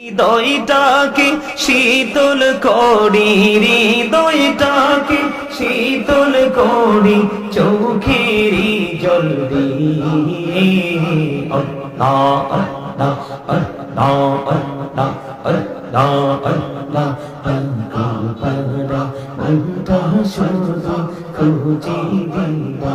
হৃদয়টাকে শীতল করি হৃদয়টাকে শীতল করি চোখের জল খুঁজি দিবা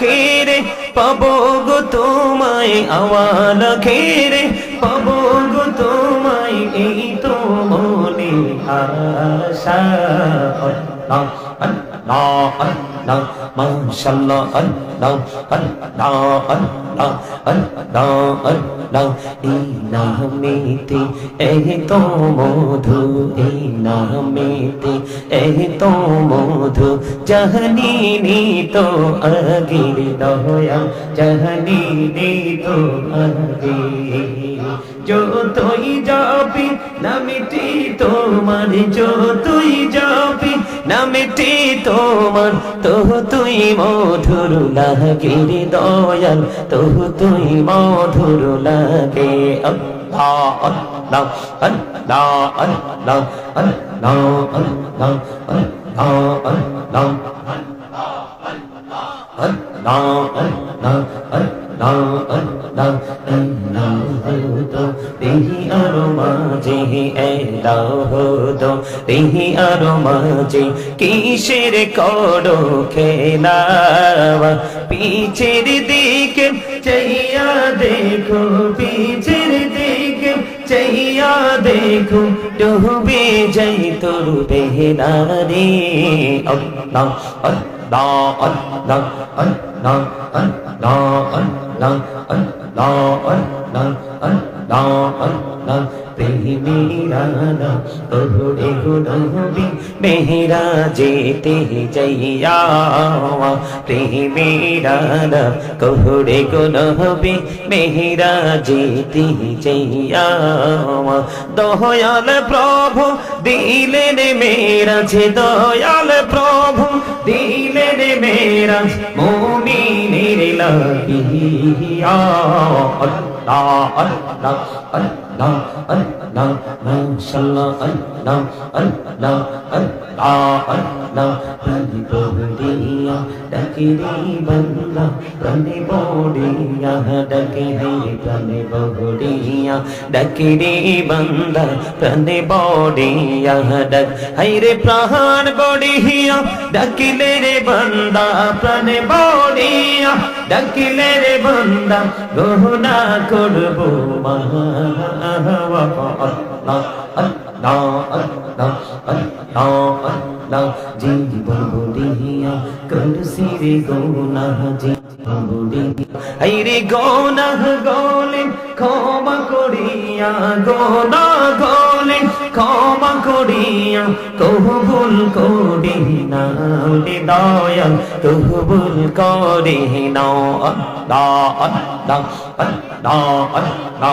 খেরে পাবো গো তোমায় আওয়াল খেরে পাবো গো তোমায় এই তো মনে আশা আল্লাহ আল্লাহ আল্লাহ, মাশাআল্লাহ, আল্লাহ আল্লাহ আল্লাহ আল্লাহ আল্লাহ। এই নামেতে এই তো মধু, এই নামেতে এই তো মধু, জাহানি নি তো আগির দয়া জাহানি নি তো আগে। যতই যাবি নামিটি তোমার যতই যাবি নামিটি তোমার তো তুই মধুর লাগে রে দয়াল তো তুই মধুর লাগে আল্লাহ আল্লাহ আল্লাহ আল্লাহ আল্লাহ আল্লাহ আল্লাহ আল্লাহ আল্লাহ আল্লাহ আল্লাহ তেহি আরও মাঝে এলাও হতো তেহি আরও মাঝে কিসের করো খেলাওয়া পিছের দিকে চাইয়া দেখো পিছের দিকে চাইয়া দেখো ডুবে যাই তোর বেহনা রে আল্লাহ লাং আন লা আন লাং আন লা আন লাং প্রেমিরানা তোরে গুণবি মেহরা যেতে যাইয়া প্রেমিরানা কোহরে গুণবি মেহরা যেতে যাইয়া দয়াল প্রভু দিলেন মেরা যে দয়াল প্রভু দিলেন মেরা মোমিনের লাগিয়া হাইরে প্রাণ বড়িয়া ডাকিলে রে বন্দা প্রাণ বড়িয়া ডাকিলে রে বন্দা গহনা করব মহা আল্লাহ। জীবন বুড়িয়া করছি রে গোনাহ জীবন বুড়িয়া রে গোনাহ গোলে ক্ষমা করিয়া গোনা গোলে ক্ষমা করিয়া কহবুল করি না দয়া কহবুল করি না দা দা দা দা দা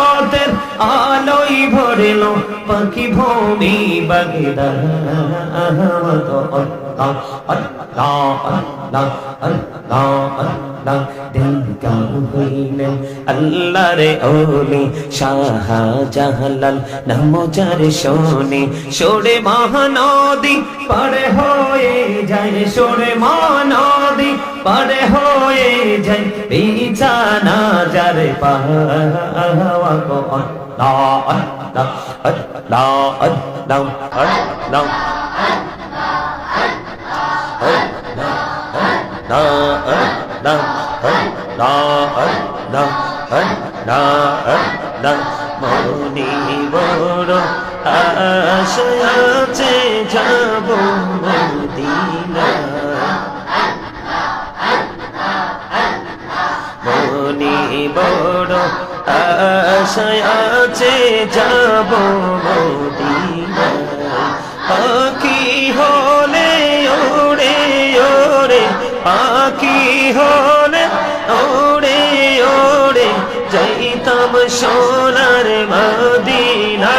আলোই ভরেলো পাখি ভূমি বাগদা আল্লাহ আল্লাহ আল্লাহ আল্লাহ আল্লাহ দেখা হইলেন আল্লাহ রে ওলি শাহ জাহালাল নামজার শোনে সোরে মহানদী পারে হয়ে যায় সোরে মহানদী পারে হয়ে যায় বিছানা যারে পাওয়া গো আল্লাহ Allah Allah Allah মনি বড় আশাছে যাব মদিনা মনি বড় আশাছে যাব মদিনা হলে ওড়ে ওড়ে যাইতাম সোনার মদিনা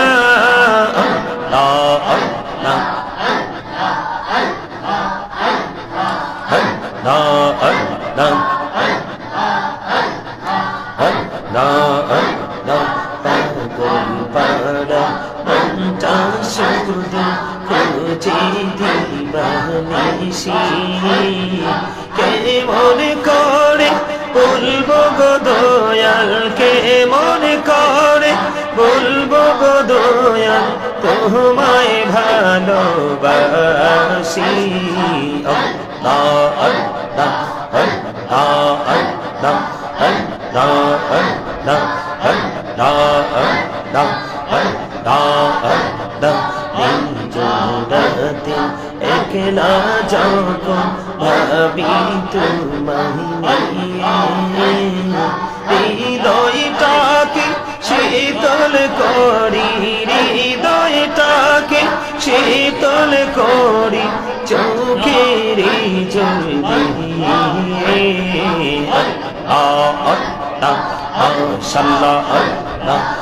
আল্লাহ আল্লাহ আল্লাহ কে মনে করে বলব গো দয়াল কে মনে করে বলব গো দয়াল, তোমায় ভালোবাসি। আল্লাহ আল্লাহ আল্লাহ আল্লাহ আল্লাহ আল্লাহ আল্লাহ আল্লাহ। أقدم من جودتي একলা যখন ভাবি তুমি হৃদয়টাকে শীতল করি হৃদয়টাকে শীতল করি চোখের জয় আ আ আ সাল্লা আ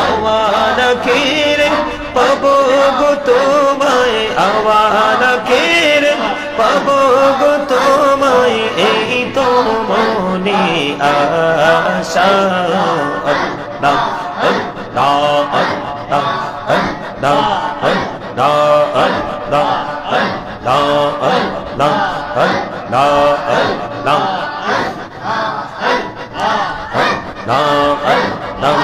আওয়ার খেরে পাবো গো তোমায়। আওয়ার খেরে পাবো গো তোমায়। এই তো মনে আশা। আল্লাহ আল্লাহ আল্লাহ আল্লাহ আল্লাহ আল্লাহ আল্লাহ আল্লাহ আল্লাহ আল্লাহ।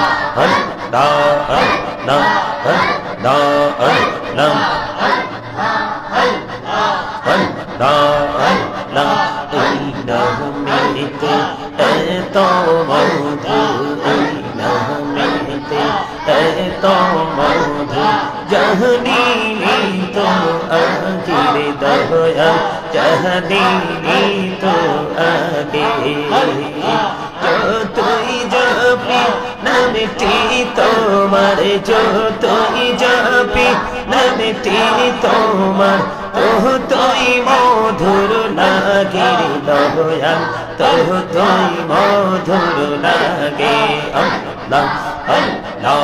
da ra na ra da ra na da ra na ইন্দ্রমিতে এত মধু ইন্দ্রমিতে এত মধু জহনি তো আখিরে দয়া জহনি তো আগে যতই নামটি তোমার যতই জপি নামটি তোমার তোহ তুই মধুর লাগে দয়াল তোহ তুই মধুর লাগে আল্লাহ আল্লাহ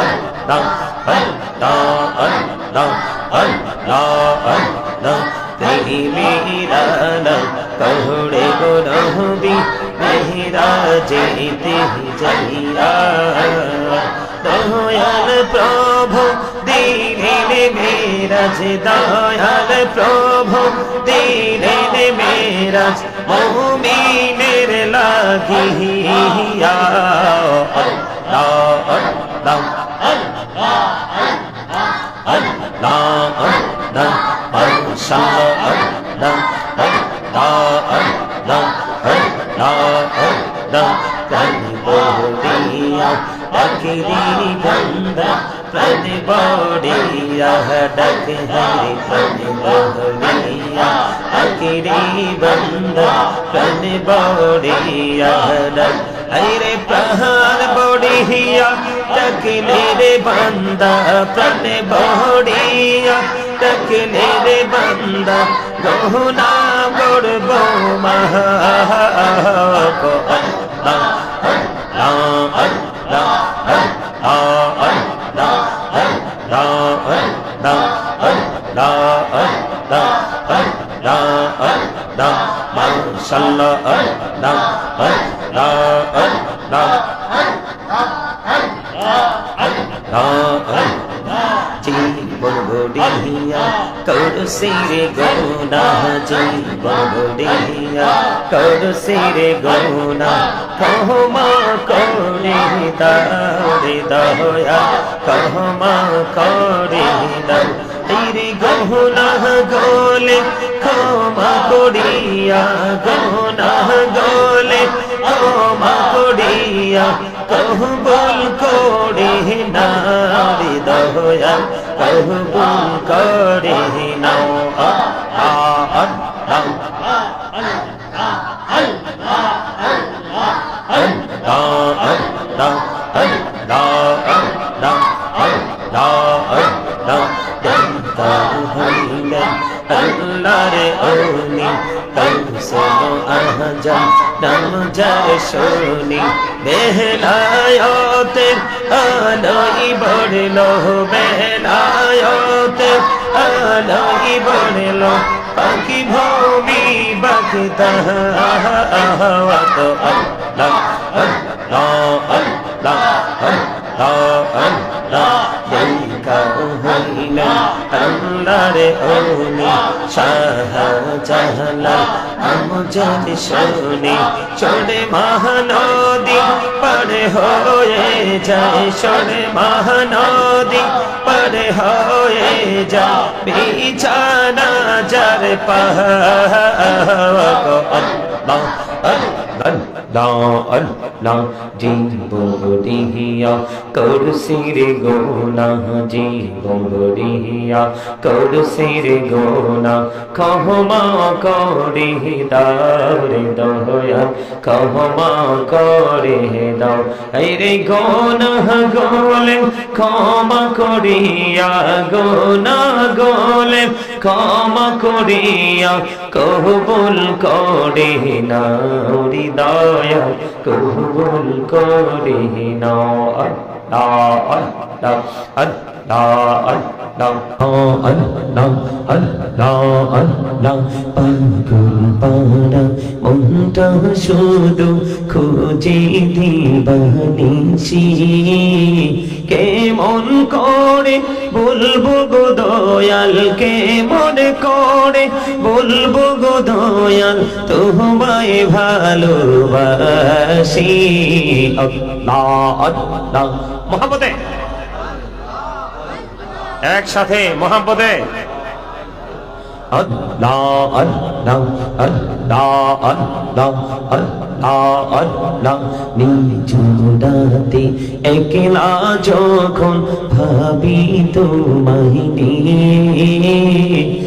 আল্লাহ আল্লাহ আল্লাহ আল্লাহ আল্লাহ नहीं मेरा पहुड़े गो नहबी मेरा जेते जहिया দয়াল প্রভু দিলে মেরাজ দয়াল প্রভু দিলে মেরাজ মৌমিনের লাগিয়া Allah, Allah, Allah, Allah, Allah, Allah, अखिरी गंग पद बौड़िया डक हरि पद बौड़िया अखिरी बंग पद बौड़िया डक हरे प्रहार बौड़िया डक मेरे बंदा पद बौड़िया ডাকে রে বান্দা গহনা করব সাল্লা না না না না জীবন গড়িয়া করছি রে গৌনা জীবন গড়িয়া করছি রে গৌনা কহমা করে দারে দয়া কহমা করে দাও তেরে গহনা গোলে ক্ষমা করিয়া গহনা গোলে ক্ষমা করিয়া কহবল করে নারে দয়া কহবল করে নাও আ আ আ আ শোনি। বেহলায়তে আলোই বড়ল, বেহলায়তে আলোই বড়ল। পাখি ভূমি বাগদা, আহওয়াত আল্লাহ আল্লাহ আল্লাহ আল্লাহ আল্লাহ। দেখা হইলা আল্লাহ রে ওনি শাহ জাহালা আমজাদ শোনি চড়ে মহানদী পড়ে হয়ে যায় চড়ে মহানদী পড়ে হয়ে যায় বিছানা যার পাহ আল্লাহ আল্লাহ আল্লাহ জীবরিয়া করসি রে গোনা জীবরিয়া করসি রে গোনা কহমা করে দাও রে দয়া কহমা করে দাও। রে গোনা গোলে, ক্ষমা করিয়া গোনা গোলে, ক্ষমা করিয়া কহবুল করে না হৃদয় কবুল করে নাও আল্লাহ আল্লাহ পাড়া মনটা শুধু খুঁজে দিবানিসি কেমন করে বলব গো দয়াল কেমন করে বলব গো দয়াল তোমায় ভালোবাসি আল্লাহ আল্লাহ মহাপতে একসাথে আল্লাহ নিজুদাতে একলা যখন ভাবি তো নিয়ে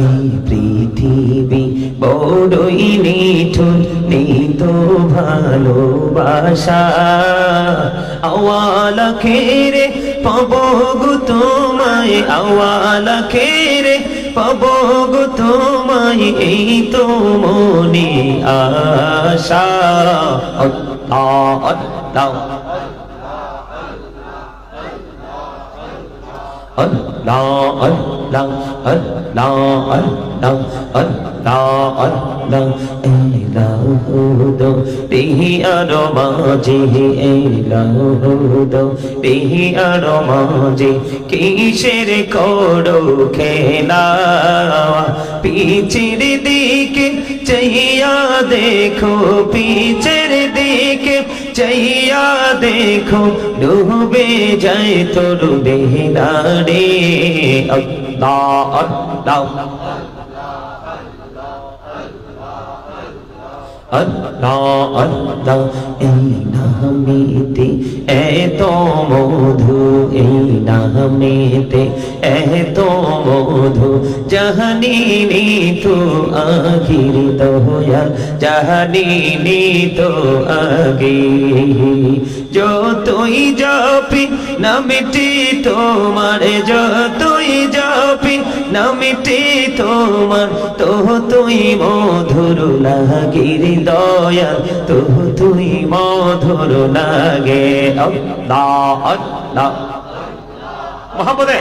এই পৃথিবী বড়ই নিঠুর নেই তো ভালোবাসা আওয়ালা খেরে পাব গো তোমায় আওয়ালা খেরে পাব গো তোমায় এই তো মনে আশা আল্লাহ আল্লাহ Allah, Allah, Allah, Allah, Allah, Allah, আর মাঝে এলাহুদো পিহি আর মাঝে কিসের করো খেলা? পিছের দিকে চাইয়া দেখো পিছের দিকে চাইয়া দেখো ডুবে যায় তোর বেহনারে আল্লাহ আল্লাহ। আল্লাহ আল্লাহ এই নামেতে এত মধু এই নামেতে এত মধু, জাহানি তো আগির দয়াল জাহানি তো আগে যতই জপি নামিটি তোমার যতই জপি নামিটি তোমার তো তুই মধুর লাগিরি দয়াল তো তুই মধুর লাগে আল্লাহ মোহাম্মদে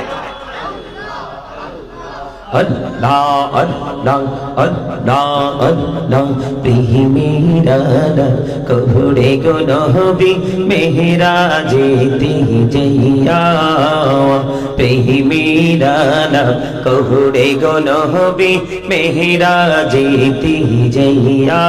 আল্লাহ আল্লাহ আল্লাহ আল্লাহ প্রেমেরানা কবরে গো নবী মেহরাজে তে যাইয়া প্রেমেরানা কবরে গো নবী মেহরাজে তে যাইয়া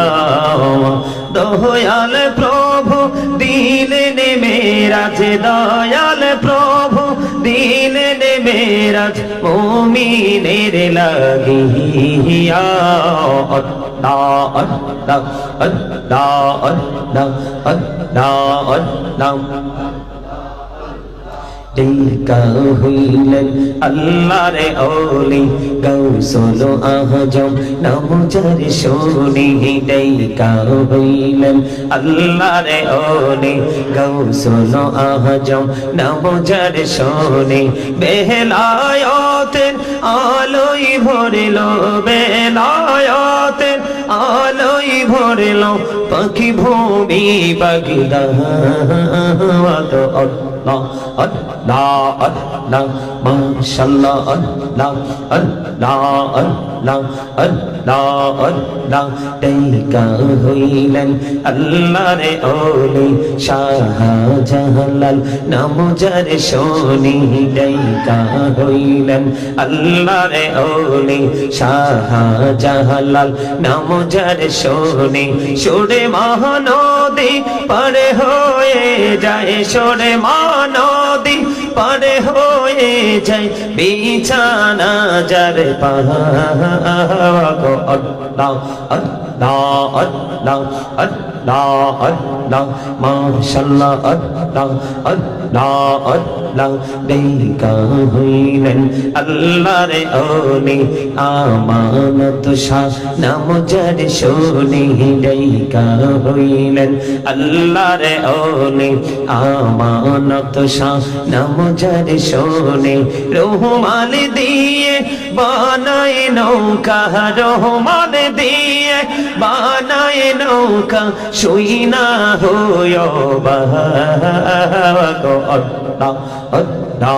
দয়াল প্রভু দিলেন মেরাজ দয়াল প্রভু দিলেন মেরাজ মোমিনের লাগিয়া অদ্দা অদ্দা অদ্দা অদ্দা অদ্দা অদ্দা টিকা হইলেন আল্লাহর ওলি গৌসল আহজম, নমজার শোনি টিকা হইলেন আল্লাহর ওলি গৌসল আহজম, নমজার শোনি বেলায়তের আলোই ভরিল বেলায়তের আলোই ভরিল পাখি ভূমি বাগদা আল্লাহ আল্লাহ আল্লাহ আল্লাহ আল্লাহ আল্লাহ আল্লাহ আল্লাহ হইলেন আল্লাহর ওলি শাহ জাহালাল নাম যার শোনি টেকা হইলেন ওলি সুরে মহানদী পারে হয়ে যায় সুরে মহানদী পারে হয়ে যায় বিছানা যার পাহাগো আল্লাহ আল্লাহ আল্লাহ আল্লাহ আল্লাহ মাশাআল্লাহ, আল্লাহ আল্লাহ আল্লাহ দেখা হইলেন আল্লাহর ওলি আমানত শাহ নাম যার শোনি দেখা হইলেন আল্লাহর ওলি আমানত শাহ নাম যার শোনে রহমান দিয়ে বানায় নৌকা, রহমান দিয়ে বানায় নৌকা, শুই না হয় অদ্দা অদ্দা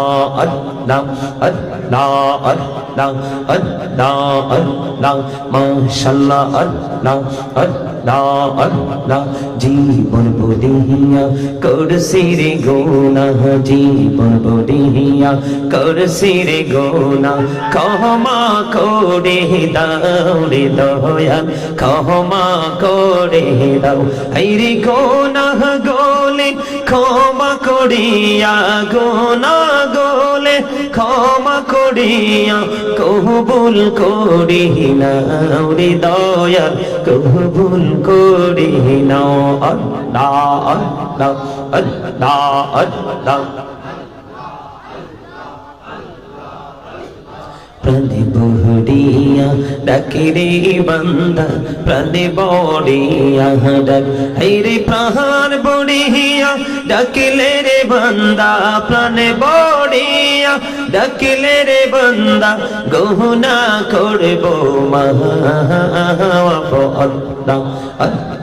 অদ্দা অদ্দা অদ্দা অদ্দা অদ্দা মাশাল্লাহ অদ্দা অদ্দা অদ্দা জীবন বুদিয়া করছি রে গুনাহ, জীবন বুদিয়া করছি রে গুনাহ, ক্ষমা করে দাও রে দয়াল। ক্ষমা করে দাও। এই রে গোনা গোলে, ক্ষমা করিয়া গোনা গোলে, ক্ষমা করিয়া কবুল করি নাও রে দয়াল, কবুল করি নাও। আল্লাহ আল্লাহ আল্লাহ আল্লাহ। প্রাণে বহরিয়া ডাকে রে বান্দা, প্রাণে বড়িয়া ডাক। রে প্রাণ বড়িয়া ডাকিলে রে বান্দা, প্রাণে বড়িয়া ডাকিলে রে বান্দা, গহনা করব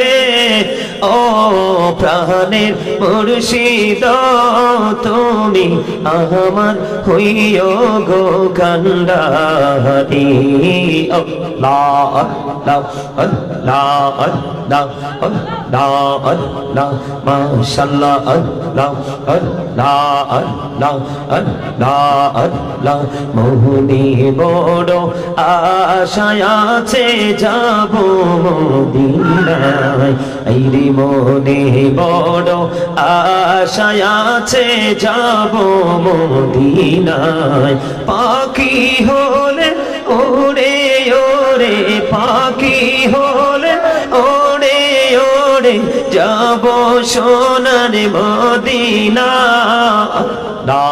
রে, ও প্রাণের মুর্শিদ, তুমি আমার হইও গো কান্ডারি আল্লাহ মোহনি বড় আশায় আছে যাব মদিনায় এই রে মনে বড় আশায় আছে, যাব মদিনায়। পাখি হলে ওরে ওরে, পাখি হলে ওরে ওরে। যাব সোনার মদিনা। না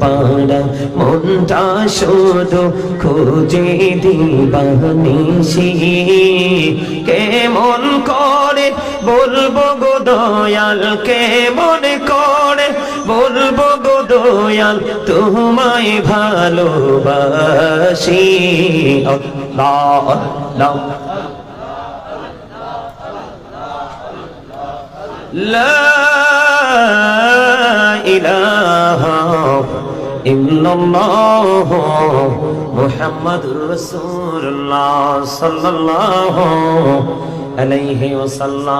পাড়া, মনটা শুধু খোঁজে দিবানিসি কেমন করে বলব গো দয়াল, কেমন করে গো দয়াল তোমায় ভালোবাসি আল্লাহ আল্লাহ لا إله إلا الله محمد رسول الله صلى الله عليه وسلم